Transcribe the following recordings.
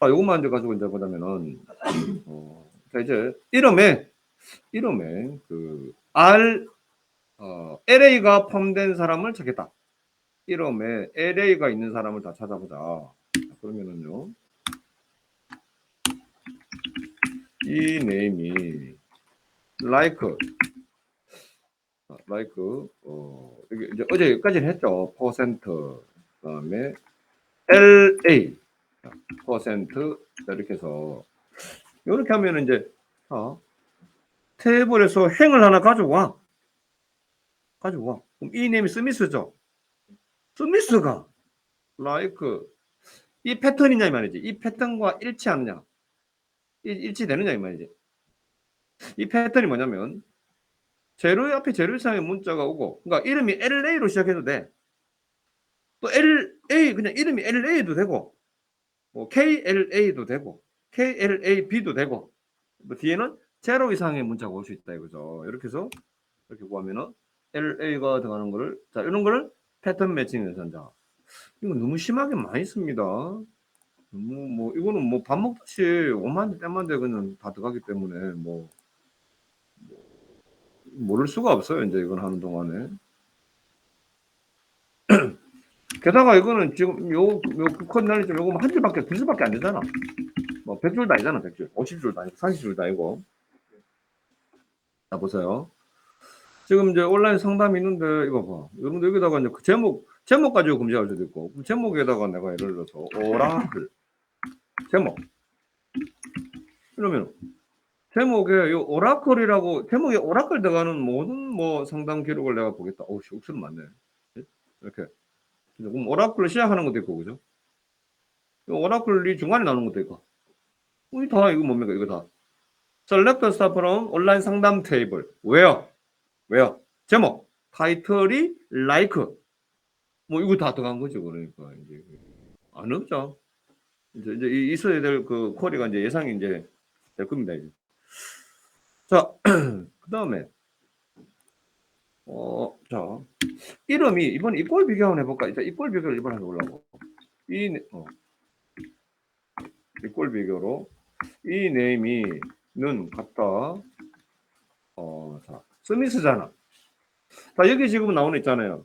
아, 요것만 이제 가지고 이제 보자면은, 어, 자, 이제 이름에, 이름에 그 R, 어, LA가 포함된 사람을 찾겠다. 이름에 LA가 있는 사람을 다 찾아보자. 자, 그러면은요, 이 네임이 like, 어, like, 어, 이게 이제 어제 여기까지는 했죠. 퍼센트, 그다음에 LA, 퍼센트. 이렇게 해서. 이렇게 하면 이제 자, 테이블에서 행을 하나 가져와. 가져와. 그럼 이 네임이 스미스죠? 스미스가 like 이 패턴이냐 이 말이지. 이 패턴과 일치하느냐. 일- 일치되느냐 이 말이지. 이 패턴이 뭐냐면 재료 앞에 재료 이상의 문자가 오고 그러니까 이름이 LA로 시작해도 돼 또 LA 그냥 이름이 LA도 되고 뭐 KLA도 되고 KLAB도 되고 뭐 뒤에는 제로 이상의 문자가 올 수 있다 이거죠. 이렇게 해서 이렇게 구하면은 LA가 들어가는 거를 자 이런 거를 패턴 매칭 연산자. 이거 너무 심하게 많이 씁니다. 너무 뭐 이거는 뭐 밥 먹듯이 오만 때만 돼 그냥 다 들어가기 때문에 뭐, 뭐 모를 수가 없어요. 이제 이건 하는 동안에. 게다가 이거는 지금 요, 요 컨널리 좀 요거 한 줄밖에 두 줄밖에 안 되잖아. 뭐 100줄도 아니잖아, 100줄. 50줄도 아니고 40줄도 아니고. 자, 보세요. 지금 이제 온라인 상담이 있는데 이거 봐. 여러분들 여기다가 이제 그 제목 제목 가지고 검색할 수도 있고 그 제목에다가 내가 예를 들어서 오라클 제목 이러면 제목에 이 오라클이라고 제목에 오라클 들어가는 모든 뭐 상담 기록을 내가 보겠다. 어우, 씨, 옥수는 많네. 이렇게. 그럼 오라클로 시작하는 것도 있고, 그죠? 이 오라클이 중간에 나오는 것도 있고. 우리 다 이거 뭡니까? 이거 다. Select Star from 온라인 상담 테이블. 왜요? 왜요? 제목, 타이틀이 like. 뭐 이거 다 들어간 거죠. 그러니까 이제 안 없죠. 이제 이제 이- 있어야 될 그 쿼리가 이제 예상이 이제 될 겁니다. 이제. 자, 그 다음에 어, 자 이름이 이번 이꼴 비교 한번 해볼까? 일단 이꼴 비교를 이번 한번 해보려고. 이 네- 어, 이꼴 비교로 이 네임이는 같다. 어, 자, 스미스잖아. 자, 여기 지금 나오는 있잖아요.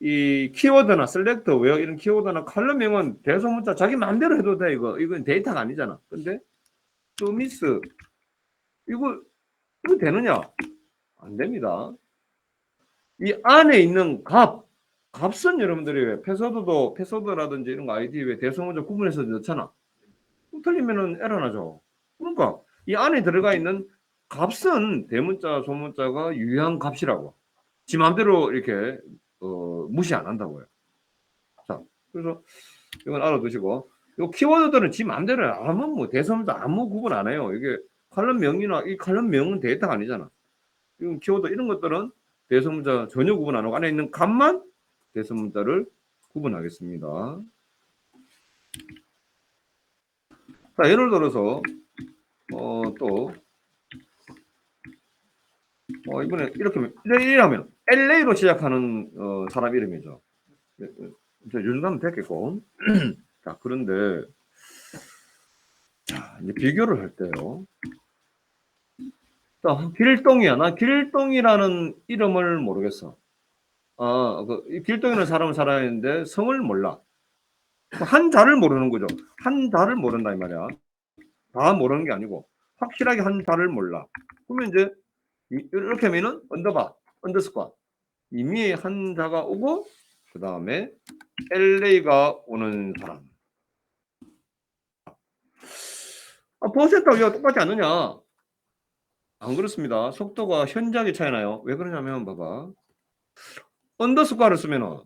이 키워드나 셀렉터 웨어 이런 키워드나 칼럼명은 대소문자 자기 마음대로 해도 돼 이거 이건 데이터가 아니잖아. 근데 스미스 이거 이거 되느냐? 안 됩니다. 이 안에 있는 값 값은 여러분들이 왜 패스워드도 패스워드라든지 이런 거 아이디 왜 대소문자 구분해서 넣잖아. 틀리면은 에러 나죠. 그러니까 이 안에 들어가 있는 값은 대문자 소문자가 유효한 값이라고. 지 마음대로 이렇게 어, 무시 안 한다고요. 자, 그래서 이건 알아두시고 이 키워드들은 지 마음대로 해요. 아무 뭐 대소문자 아무 구분 안 해요. 이게 칼럼명이나 이 칼럼명은 데이터가 아니잖아. 이건 키워드 이런 것들은 대소문자 전혀 구분 안 하고 안에 있는 값만 대소문자를 구분하겠습니다. 자, 예를 들어서 어, 또 어, 이번에 이렇게 LA라면 LA로 시작하는 어, 사람 이름이죠. 예, 예. 이제 요즘하면 됐겠고. 자, 그런데 자, 이제 비교를 할 때요. 자, 길동이야. 나 길동이라는 이름을 모르겠어. 아, 그, 이 길동이라는 사람은 살아야 하는데 성을 몰라. 한자를 모르는 거죠. 한자를 모른다 이 말이야. 다 모르는 게 아니고 확실하게 한자를 몰라. 그러면 이제 이- 이렇게 하면은 언더바, 언더스코어 이미 한자가 오고 그 다음에 LA가 오는 사람. 아, 버스했다고 이거 똑같지 않느냐? 안 그렇습니다. 속도가 현저하게 차이 나요. 왜 그러냐면 봐봐. 언더스코어를 쓰면은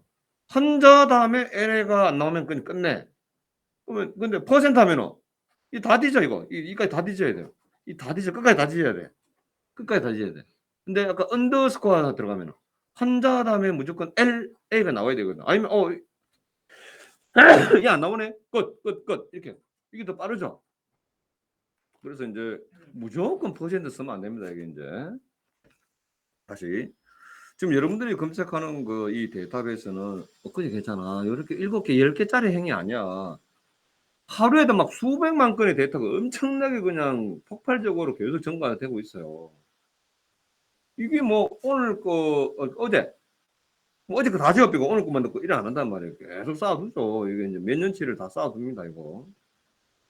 한자 다음에 LA가 안 나오면 그냥 끝내. 그러면 근데 퍼센트 하면은 이 다 뒤져 이거. 이, 이까지 다 뒤져야 돼요. 이 다 뒤져 끝까지 다 뒤져야 돼. 끝까지 다 뒤져야 돼. 근데 아까 언더스코어 들어가면 한자 다음에 무조건 LA가 나와야 되거든. 아니면 어, 이안 나오네. 끝, 끝, 끝 이렇게 이게 더 빠르죠. 그래서 이제 무조건 퍼센트 쓰면 안 됩니다. 이게 이제 다시 지금 여러분들이 검색하는 그 이 데이터베이스는 엊그제 괜찮아. 이렇게 일곱 개, 열 개짜리 행위 아니야. 하루에도 막 수백만 건의 데이터가 엄청나게 그냥 폭발적으로 계속 증가가 되고 있어요. 이게 뭐 오늘 거 어, 어제 뭐 어제 거다 지워비고 오늘 것만 듣고 일을 안 한단 말이에요. 계속 쌓아두죠. 이게 이제 몇 년치를 다 쌓아둡니다, 이거.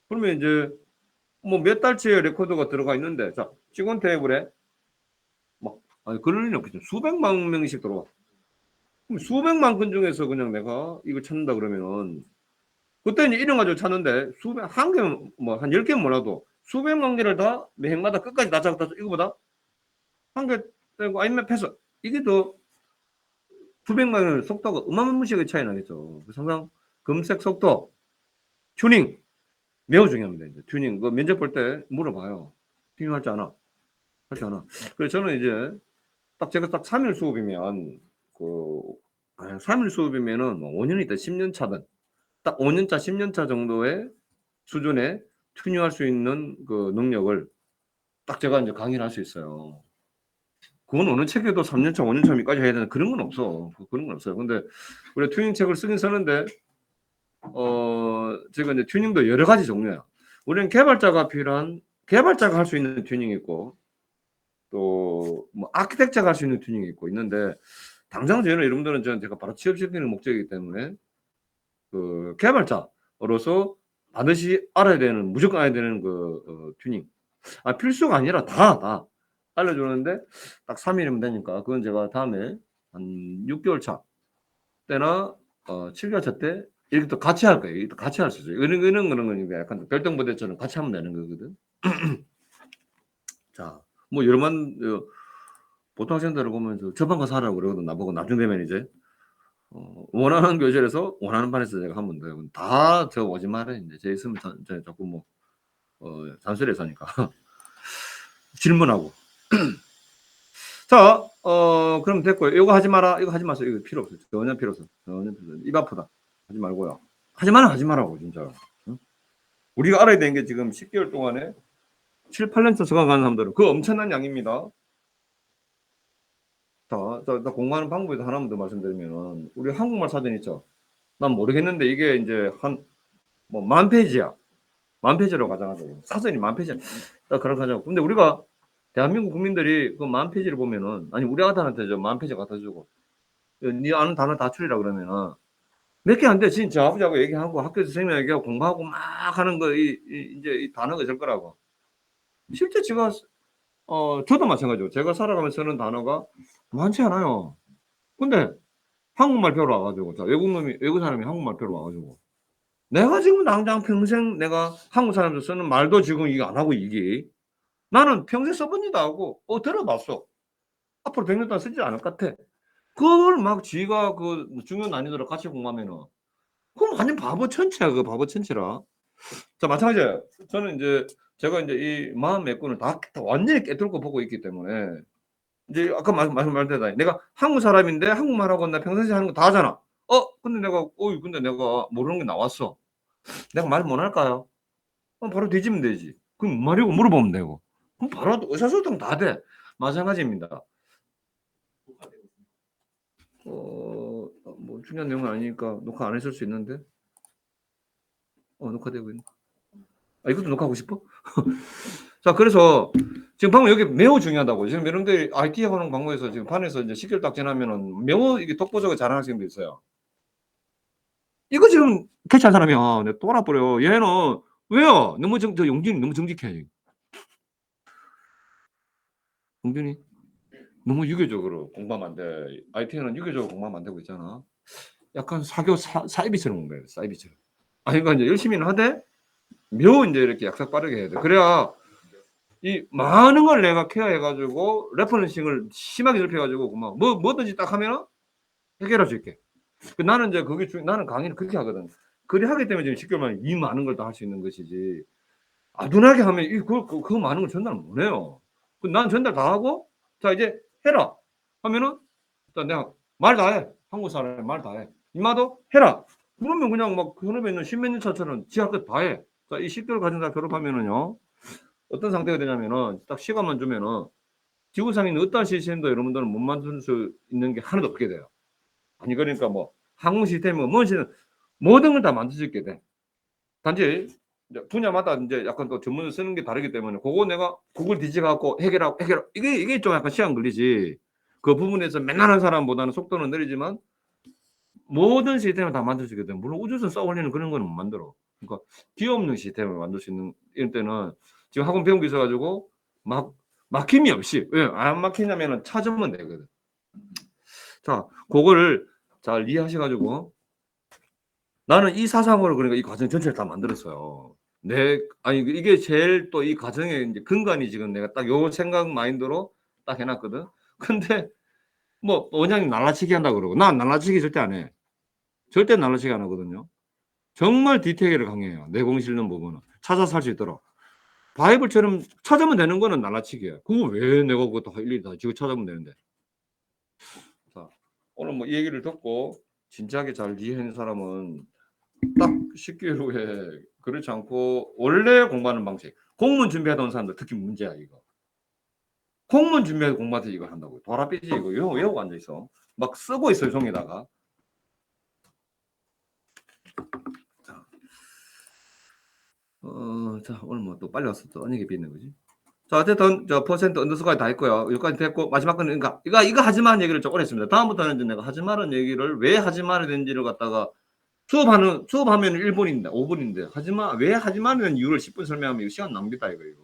그러면 이제 뭐 몇 달치의 레코드가 들어가 있는데, 자, 직원 테이블에 막, 아니, 그럴 일은 없겠죠. 수백만 명씩 들어와. 그럼 수백만 건 중에서 그냥 내가 이걸 찾는다 그러면은, 그때 이제 이름 가지고 찾는데, 수백, 한 개면, 뭐, 한 열 개는 몰라도, 수백만 개를 다, 매행마다 끝까지 다 잡았다, 이거보다, 한 개, 떼고, 아니면 패스. 이게 더, 900만 원 속도가 어마무시하게 차이 나겠죠. 상당 검색 속도, 튜닝 매우 중요합니다. 이제 튜닝 그 면접 볼 때 물어봐요. 튜닝 할줄 아나? 할 줄 아나? 그래서 저는 이제 딱 제가 딱 3일 수업이면 그 아, 3일 수업이면은 뭐 5년 있다 10년 차든 딱 5년 차 10년 차 정도의 수준에 튜닝할 수 있는 그 능력을 딱 제가 이제 강의를 할 수 있어요. 그건 어느 책에도 3년차, 5년차까지 해야 되는 그런 건 없어. 그런 건 없어요. 근데 우리 튜닝 책을 쓰긴 쓰는데, 어, 제가 이제 튜닝도 여러 가지 종류야. 우리는 개발자가 필요한, 개발자가 할 수 있는 튜닝이 있고, 또, 뭐, 아키텍처가 할 수 있는 튜닝이 있고, 있는데, 당장 저는 여러분들은 저는 제가 바로 취업 시키는 목적이기 때문에, 그, 개발자로서 반드시 알아야 되는, 무조건 알아야 되는 그, 어, 튜닝. 아, 필수가 아니라 다, 다. 알려주는데 딱 3일이면 되니까 그건 제가 다음에 한 6개월 차 때나 어, 7개월 차 때 이렇게 또 같이 할 거예요. 또 같이 할 수 있어요. 이런 이런 거는 거니까 약간 별똥부대처럼 같이 하면 되는 거거든. 자, 뭐 여러분 어, 보통 학생들을 보면 저 저반 가서 하라고 그러거든. 나보고 나중 되면 이제 어, 원하는 교실에서 원하는 반에서 제가 하면 돼요. 다 저 오지 말아요. 이제 제 있으면 자, 저, 자꾸 뭐 어, 잔소리해서 하니까 질문하고 자, 어, 그럼 됐고요. 이거 하지 마라. 이거 하지 마세요. 이거 필요 없어요. 전혀 필요 없어. 전혀 필요 없어. 입 아프다. 하지 말고요. 하지 마라, 하지 마라고, 진짜. 응? 우리가 알아야 되는 게 지금 10개월 동안에 7, 8년차 서강하는 사람들은 그 엄청난 양입니다. 자, 자, 자 공부하는 방법에 서 하나만 더 말씀드리면, 우리 한국말 사전 있죠? 난 모르겠는데, 이게 이제 한, 뭐, 만 페이지야. 만 페이지로 가져가자고. 사전이 만 페이지야. 자, 그렇게 하자고. 근데 우리가 대한민국 국민들이 그 만 페이지를 보면은 아니 우리 아들한테 저 만 페이지 갖다 주고 네 아는 단어 다 추리라 그러면은 몇 개 안 돼. 진짜 아버지하고 얘기하고 학교에서 선생님 얘기하고 공부하고 막 하는 거 이, 이 이제 이 단어가 있을 거라고. 실제 제가 어 저도 마찬가지고 제가 살아가면서 쓰는 단어가 많지 않아요. 근데 한국말 배우러 와가지고 자 외국 놈이 외국 사람이 한국말 배우러 와가지고 내가 지금 당장 평생 내가 한국 사람들 쓰는 말도 지금 이거 안 하고 이게 나는 평생 써본이다 하고 어 들어봤어. 앞으로 100년 동안 쓰지 않을 것 같아. 그걸 막 지가 그 중요 난이도를 같이 공부하면은 그럼 완전 바보 천체야 그 바보 천체라. 자 마찬가지예요. 저는 이제 제가 이제 이 마음 메꾸는 다, 다 완전히 깨뚫고 보고 있기 때문에 이제 아까 말씀 말씀드렸다 내가 한국 사람인데 한국말하고 나 평상시에 하는 거 다 하잖아. 어 근데 내가 어이 근데 내가 모르는 게 나왔어. 내가 말 못 할까요? 어, 바로 뒤지면 되지. 그럼 말이고 물어보면 되고. 그럼 바로 의사소통 다 돼. 마찬가지입니다. 어, 뭐 중요한 내용은 아니니까 녹화 안 했을 수 있는데. 어, 녹화되고 있네. 아, 이것도 녹화하고 싶어? 자, 그래서 지금 방금 여기 매우 중요하다고. 지금 여러분들이 IT 하는 방법에서 지금 판에서 이제 10개월 딱 지나면은 매우 이게 독보적으로 잘하는 학생도 있어요. 이거 지금 캐치한 사람이 야, 내가 돌아버려. 얘는 왜요? 너무 정, 저 용진이 너무 정직해. 용준이 너무 유교적으로 공부하면 안 돼. IT는 유교적으로 공부하면 안 되고 있잖아. 약간 사교 사, 사이비처럼 온 거예요. 사이비처럼. 아니, 그러니까 이제 열심히는 하되, 묘 이제 이렇게 약삭 빠르게 해야 돼. 그래야 이 많은 걸 내가 케어해가지고, 레퍼런싱을 심하게 넓혀가지고, 막 뭐, 뭐든지 딱 하면은 해결할 수 있게. 그 나는 이제 그게 중, 나는 강의를 그렇게 하거든. 그리 하기 때문에 지금 10개월 만에 이 많은 걸 다 할 수 있는 것이지. 아둔하게 하면 이, 그, 그, 그 많은 걸 전달 못 해요. 그난 전달 다 하고, 자, 이제 해라. 하면은, 자, 내가 말 다 해. 한국 사람이 말다 해. 이마도 해라. 그러면 그냥 막 현업에 있는 십몇 년 차처럼 지 할 것 다 해. 자, 이 10개월 가진 다 졸업하면은요, 어떤 상태가 되냐면은, 딱 시간만 주면은, 지구상에 있는 어떠한 시스템도 여러분들은 못 만들 수 있는 게 하나도 없게 돼요. 아니 그러니까 뭐 항공 뭔 시스템 모든 걸 다 만들 수 있게 돼. 단지 분야마다 이제 약간 또 전문을 쓰는 게 다르기 때문에 그거 내가 그걸 뒤져갖고 해결하고 해결 이게 이게 좀 약간 시간 걸리지. 그 부분에서 맨날 한 사람보다는 속도는 느리지만 모든 시스템을 다 만들 수 있게 돼. 물론 우주선 써 올리는 그런 거는 못 만들어. 그러니까 기업 없는 시스템을 만들 수 있는 이런 때는 지금 학원 배운 게 있어가지고 막 막힘이 없이 왜 안 막히냐면은 찾으면 되거든. 자, 그거를 잘 이해하셔가지고 나는 이 사상으로 그러니까 이 과정 전체를 다 만들었어요. 내 아니 이게 제일 또 이 과정의 이제 근간이 지금 내가 딱 요 생각 마인드로 딱 해놨거든. 근데 뭐 원장님 날라치기 한다 그러고 난 날라치기 절대 안 해. 절대 날라치기 안 하거든요. 정말 디테일을 강해요. 내공실는 부분은 찾아서 할 수 있도록. 바이블처럼 찾으면 되는 거는 날라치기야. 그거 왜 내가 그것도 일일이 다 지금 찾아보면 되는데. 자, 오늘 뭐 이 얘기를 듣고 진지하게 잘 이해하는 사람은 딱 10개월 후에 그렇지 않고 원래 공부하는 방식. 공문 준비하던 사람들 특히 문제야 이거. 공문 준비해서 공부하서 이거 한다고. 도라삐지 이거 외우고, 외우고 앉아 있어. 막 쓰고 있어요 종이다가. 자, 어, 자 오늘 뭐 또 빨리 왔어 또 언니게 비있는 거지. 자 어쨌든 저 퍼센트 언더스까지 다 했고요. 여기까지 됐고 마지막 거는 그러니까 이거 이거 하지 마는 얘기를 조금 했습니다. 다음부터는 이제 내가 하지 마는 얘기를 왜 하지 말아야 되는지를 갖다가 수업하는 수업하면 1분인데 5분인데 하지 마. 왜 하지 말라는 이유를 10분 설명하면 이거 시간 낭비다 이거 이거.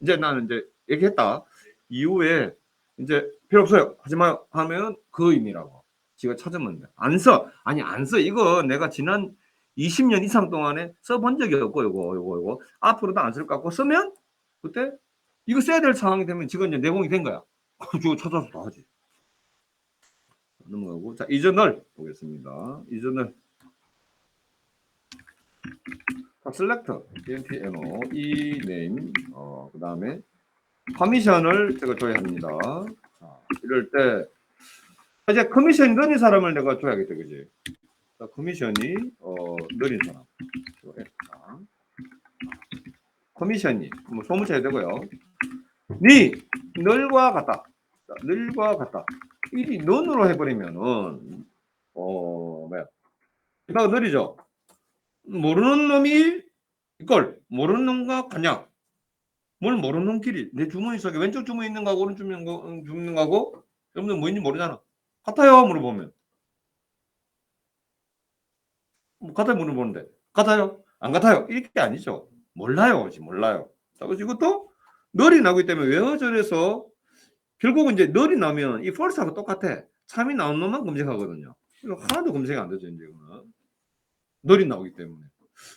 이제 나는 이제 얘기했다. 이후에 이제 필요 없어요. 하지 마 하면 그 의미라고. 지가 찾으면 돼. 안 써. 아니 안 써. 이거 내가 지난 20년 이상 동안에 써본 적이 없고 요거 요거 요거 앞으로도 안 쓸 것 같고 쓰면 그때 이거 써야 될 상황이 되면 지금 이제 내공이 된 거야. 그거 찾아서 다 하지. 넘어가고 자 이전을 보겠습니다. 이전을 자, 셀렉터, DNTNO, 이 네임, 어, 그 다음에 커미션을 제가 줘야 합니다. 자, 이럴 때 이제 커미션 느린 사람을 내가 줘야겠다, 그지? 자, 커미션이 어, 느린 사람. 자, 커미션이 뭐 소문쳐야 되고요. 니 늘과 같다. 자, 늘과 같다. 일이 는으로 해버리면은 어 뭐야? 이거 느리죠. 모르는 놈이 이걸 모르는 놈과 같냐? 뭘 모르는 놈끼리 내 주머니 속에 왼쪽 주머니 있는 거하고 오른쪽 주머니 있는 거- 음, 주머니 있는 거하고 여러분들 뭐인지 모르잖아. 같아요 물어보면 뭐 같아요 물어보는데 같아요 안 같아요 이게 아니죠. 몰라요 지금 몰라요. 자 그래서 이것도 널이 나오기 때문에 외워절에서 결국은 이제 널이 나면 이 false하고 똑같아. 참이 나온 놈만 검색하거든요. 하나도 검색이 안 되죠 이제 이거는. 널이 나오기 때문에.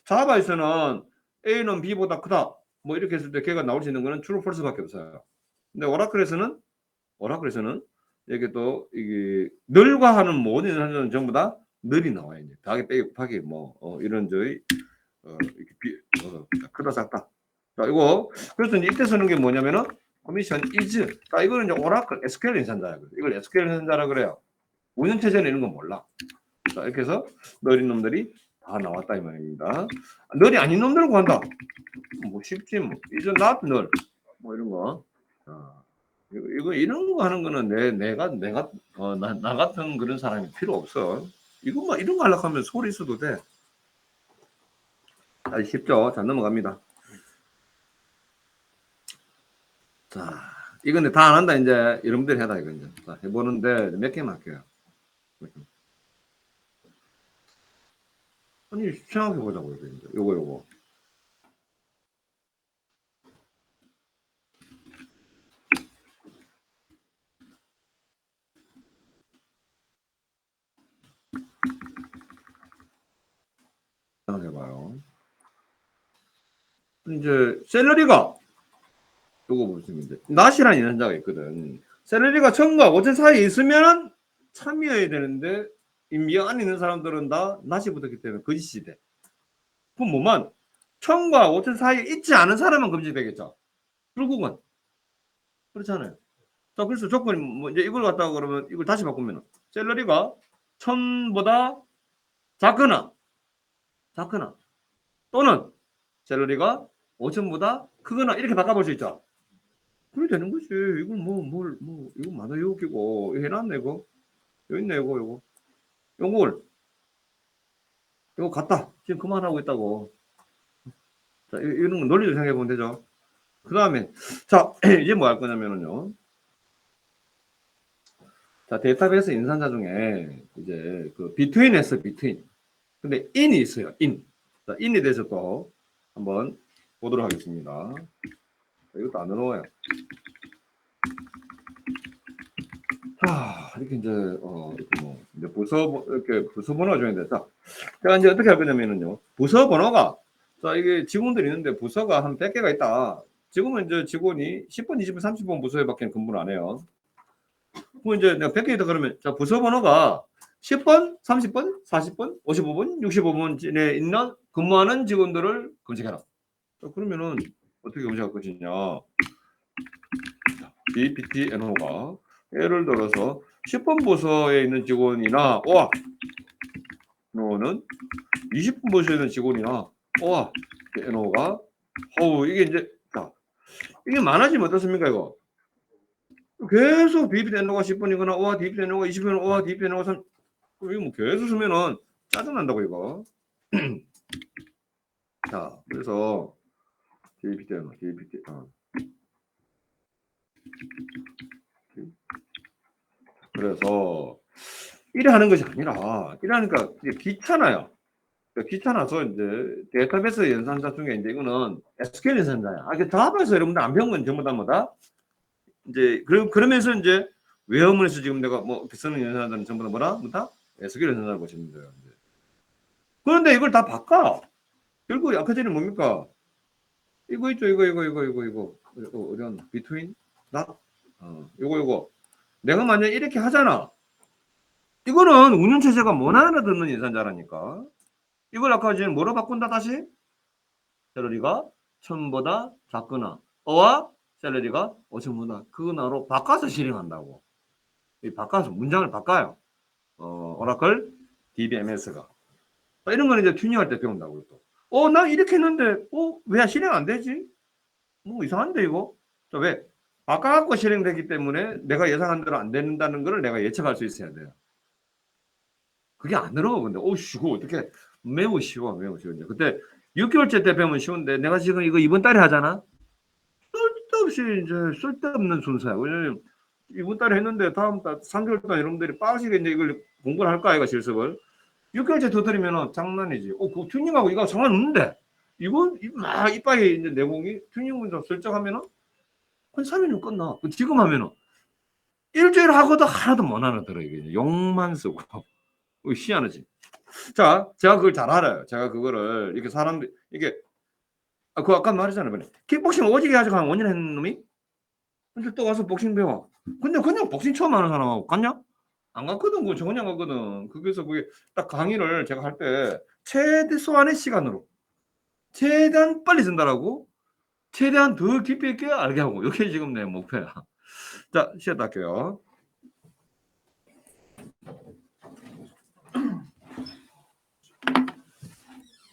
자바에서는 A는 B보다 크다. 뭐 이렇게 했을 때 걔가 나올 수 있는 거는 true false밖에 없어요. 근데 오라클에서는 오라클에서는 이게 또 이게 널과 하는 모든 하는 전부 다 널이 나와요. 이제 더하기 빼기 곱하기 뭐 어, 이런 저희 어, 이렇게 비, 어, 크다 작다. 자 이거 그래서 이제 이때 쓰는 게 뭐냐면은 커미션 is. 자 이거는 이제 오라클 SQL 연산자야. 이걸 SQL 연산자라 그래요. 운영체제는 이런 건 몰라. 자 이렇게 해서 너린 놈들이 다 나왔다 이 말입니다. 널이 아닌 놈들을 구한다. 뭐 쉽지 뭐. is not null. 뭐 이런 거. 자, 이거, 이런 거 하는 거는 내 내가 내가 어, 나, 나 같은 그런 사람이 필요 없어. 이거 뭐 이런 거 하려고 하면 소리 써도 돼. 자, 쉽죠? 자, 넘어갑니다. 자, 이건 다안 한다, 이제. 여러분들이 해라, 이거 이제. 자, 해보는데 몇 개만 할게요. 아니, 생각해 보자고, 이거 이제. 요거, 요거. 생각해봐요. 이제, 샐러리가, 요거 보시면 돼. 낫이라는 연산자가 있거든. 샐러리가 1000과 5천 사이에 있으면 참여해야 되는데, 안에 있는 사람들은 다 낫이 붙었기 때문에 거짓이 돼. 그럼 뭐만, 1000과 5천 사이에 있지 않은 사람은 금지되겠죠. 결국은. 그렇잖아요. 자, 그래서 조건이 뭐, 이제 이걸 갖다가 그러면 이걸 다시 바꾸면, 샐러리가 1000보다 작거나, 작거나, 또는 샐러리가 5천보다 크거나 이렇게 바꿔볼 수 있죠. 그래 되는 거지. 이건 뭐, 뭘, 뭐, 이거 끼고, 이거 해놨네, 이거. 여기 있네, 이거, 이거. 요걸, 이거 갔다. 지금 그만하고 있다고. 자, 이- 이런 거 논리를 생각해 보면 되죠. 그 다음에, 자, 이제 뭐 할 거냐면은요. 자, 데이터베이스 인산자 중에 이제 그 비트윈에서 비트윈. 근데 인이 있어요, 인. 자, 인에 대해서 또 한번 보도록 하겠습니다. 이것도 안 넣어요. 자, 이렇게 이제, 어, 이렇게 뭐, 이제 부서, 번- 이렇게 부서 번호가. 자, 제가 이제 어떻게 할 거냐면은요. 부서 번호가, 자, 이게 직원들이 있는데 부서가 한 100개가 있다. 지금은 이제 직원이 10번, 20번, 30번 부서에 밖에 근무를 안 해요. 그럼 이제 내가 100개 있다 그러면, 자, 부서 번호가 10번, 30번, 40번, 55번, 65번 내에 있는 근무하는 직원들을 검색해라. 자, 그러면은 어떻게 검색할 것이냐. BPTNO가 예를 들어서 10번 부서에 있는 직원이나 와 NO는 20번 부서에 있는 직원이나 와 NO가 어우 이게 이제 자 이게 많아지면 어떻습니까 이거 계속 BPTNO가 10번이거나 와 BPTNO가 20번 와 BPTNO가 3 이거 뭐 계속 쓰면은 짜증난다고 이거 자 그래서 BPTNO BPT 어. 그래서 이래 하는 것이 아니라 이래 하니까 이게 귀찮아요. 그러니까 귀찮아서 이제 데이터베이스 연산자 중에 이제 이거는 SQL 연산자야. 아, 이게 답에서 여러분들 안 배운 건 전부 다 뭐다? 이제 그러, 그러면서 이제 외어문에서 지금 내가 뭐 쓰는 연산자는 전부 다 뭐라? 뭐다? SQL 연산자를 보시면 돼요. 이제. 그런데 이걸 다 바꿔. 결국 전에 뭡니까? 이거 있죠, 이거, 이거, 이거, 이거, 이거. 어디 갔나? between, not, 어, 이거, 이거. 내가 만약 이렇게 하잖아. 이거는 운영체제가 못 알아듣는 인산자라니까. 이걸 아까 전에 뭐로 바꾼다 다시? 샐러리가 천보다 작거나 어와 샐러리가 오천보다 크거나로 바꿔서 실행한다고. 이 바꿔서 문장을 바꿔요. 어, 오라클 DBMS가. 이런 거는 이제 튜닝할 때 배운다고 또. 어, 나 이렇게 했는데, 어, 왜 실행 안 되지? 뭐 이상한데 이거? 자, 왜? 바꿔갖고 실행되기 때문에 내가 예상한 대로 안 된다는 걸 내가 예측할 수 있어야 돼요. 그게 안 어려워. 근데, 오, 씨, 그거 어떻게, 매우 쉬워, 매우 쉬워. 이제 그때 6개월째 때 배우면 쉬운데, 내가 지금 이거 이번 달에 하잖아? 쓸데없이 이제 쓸데없는 순서야. 왜냐면, 이번 달에 했는데, 다음 달, 3개월 동안 여러분들이 빠지게 이제 이걸 공부를 할까, 아이가 실습을. 6개월째 더 들이면 장난이지. 어, 그 튜닝하고 이거 상관없는데. 이건, 이- 막 이빨에 있는 내공이 튜닝 문제 설정하면은, 한 3일이면 끝나. 그 지금 하면은, 일주일 하고도 하나도 못 알아들어, 이게. 욕만 쓰고. 어, 희한하지. 자, 제가 그걸 잘 알아요. 제가 그거를, 이렇게 사람들, 이게, 아, 그 아까 말했잖아요. 이번에. 킥복싱 오지게 아직 한 5년 했는 놈이? 근데 또 와서 복싱 배워. 근데 그냥 복싱 처음 하는 사람하고 갔냐? 안 갔거든. 전혀 안 갔거든. 그래서 그게 딱 강의를 제가 할 때 최소한의 시간으로 최대한 빨리 전달하고 최대한 더 깊이 있게 알게 하고 이게 지금 내 목표야. 자, 시작 할게요.